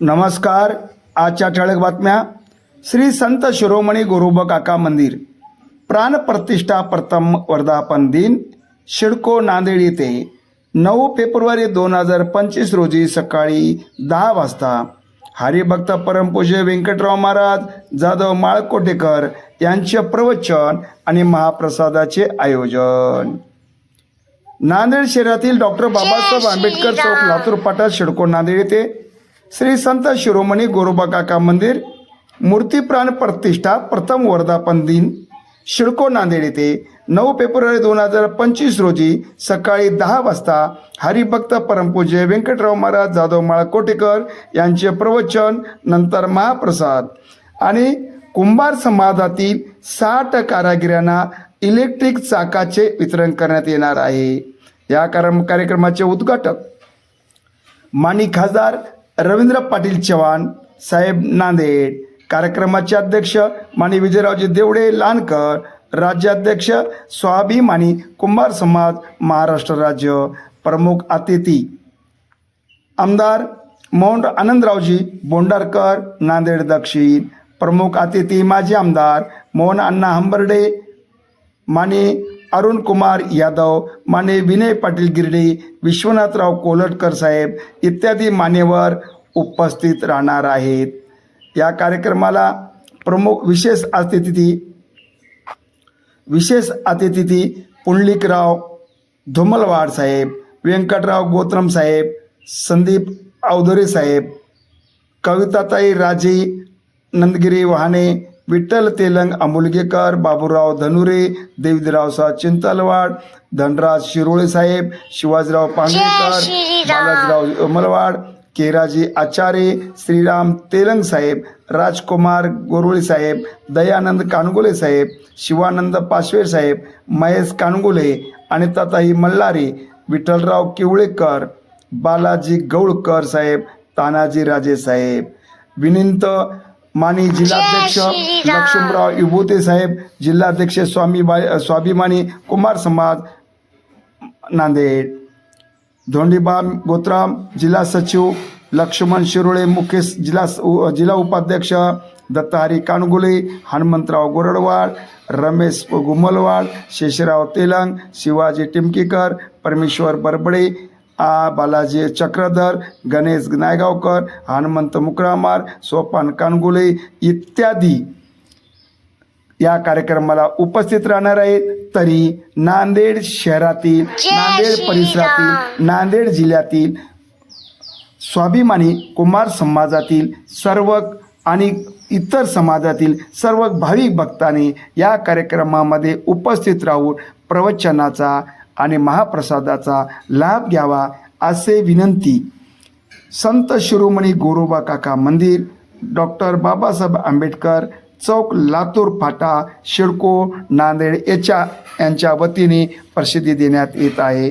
नमस्कार आजच्या ठळक बातम्या. श्री संत शिरोमणी गुरुब काका मंदिर. प्राणप्रतिष्ठा प्रथम वर्धापन दिन शिडको नांदेड येथे. नऊ फेब्रुवारी दोन हजार पंचवीस रोजी सकाळी दहा वाजता. हरिभक्त परमपूज्य व्यंकटराव महाराज जाधव माळकोटेकर यांचे प्रवचन आणि महाप्रसादाचे आयोजन. नांदेड शहरातील डॉक्टर बाबासाहेब आंबेडकर चौक लातूर पाटा शिडको नांदेड येथे. श्री संत शिरोमणी गोरोबा काका मंदिर मूर्ती प्राण प्रतिष्ठा प्रथम वर्धापन दिन शिडको नांदेड येथे नऊ फेब्रुवारी दोन हजार पंचवीस रोजी सकाळी दहा वाजता हरिभक्त परमपूज्य व्यंकटराव महाराज जाधव माळकोटेकर यांचे प्रवचन नंतर महाप्रसाद आणि कुंभार समाजातील साठ कारागिरांना इलेक्ट्रिक चाकाचे वितरण करण्यात येणार आहे. या कार्यक्रमाचे उद्घाटक माणिक खासदार रवींद्र पाटील चव्हाण साहेब नांदेड कार्यक्रमाचे अध्यक्ष माने विजयरावजी देवडे लानकर राज्याध्यक्ष स्वाभिमानी कुंभार समाज महाराष्ट्र राज्य. प्रमुख अतिथी. आमदार मोहन आनंदरावजी बोंडारकर नांदेड दक्षिण. प्रमुख अतिथी माजी आमदार मोहन अण्णा हंबर्डे माने अरुण कुमार यादव माने विनय पाटील गिरडे विश्वनाथराव कोलटकर साहेब इत्यादी मान्यवर उपस्थित राहणार आहेत. या कार्यक्रमाला प्रमुख विशेष अतिथी विशेष अतिथी पुंडलिकराव धुमलवाड साहेब व्यंकटराव गोत्रम साहेब संदीप अवधुरे साहेब कविताताई राजे नंदगिरी वहाने विठ्ठल तेलंग अमोलगेकर बाबूराव धनुरे देवीरावसा चिंतलवाड धनराज शिरोळे साहेब शिवाजीराव पांगरेकर बालाजीराव अमलवाड केराजी आचार्य श्रीराम तेलंग साहेब राजकुमार गोरुळे साहेब दयानंद कानगुले साहेब शिवानंद पाशवे साहेब महेश कानगुले आणि तथाही मल्हारी विठ्ठलराव किवळेकर बालाजी गौळकर साहेब तानाजी राजे साहेब. विनिंत मानी जिल्हाध्यक्ष लक्ष्मणराव विभूते साहेब जिल्हाध्यक्ष स्वामी बा स्वाभिमानी कुमार समाज नांदेड. धोंडीबा गोत्राम जिल्हा सचिव लक्ष्मण शिरोळे मुख्य जिल्हा जिल्हा उपाध्यक्ष दत्ताहरी कानगुले हनुमंतराव गोरडवाड रमेश गुमलवाड शेषराव तेलंग शिवाजी टिमकीकर परमेश्वर बरबडे बालाजी चक्रधर गणेश नायगावकर हनुमंत मुकरामार सोपान कानगुले इत्यादी या कार्यक्रमाला उपस्थित राहणार आहेत. तरी नांदेड शहरातील नांदेड परिसरातील नांदेड जिल्ह्यातील स्वाभिमानी कुमार समाजातील सर्व आणि इतर समाजातील सर्व भाविक भक्तांनी या कार्यक्रमामध्ये उपस्थित राहून प्रवचनाचा आणि महाप्रसादाचा लाभ घ्यावा असे विनंती. संत शिरोमणी गोरोबा काका मंदिर डॉक्टर बाबासाहेब आंबेडकर चौक लातूर फाटा शिडको नांदेड याच्या यांच्या वतीने प्रसिद्धी देण्यात येत आहे.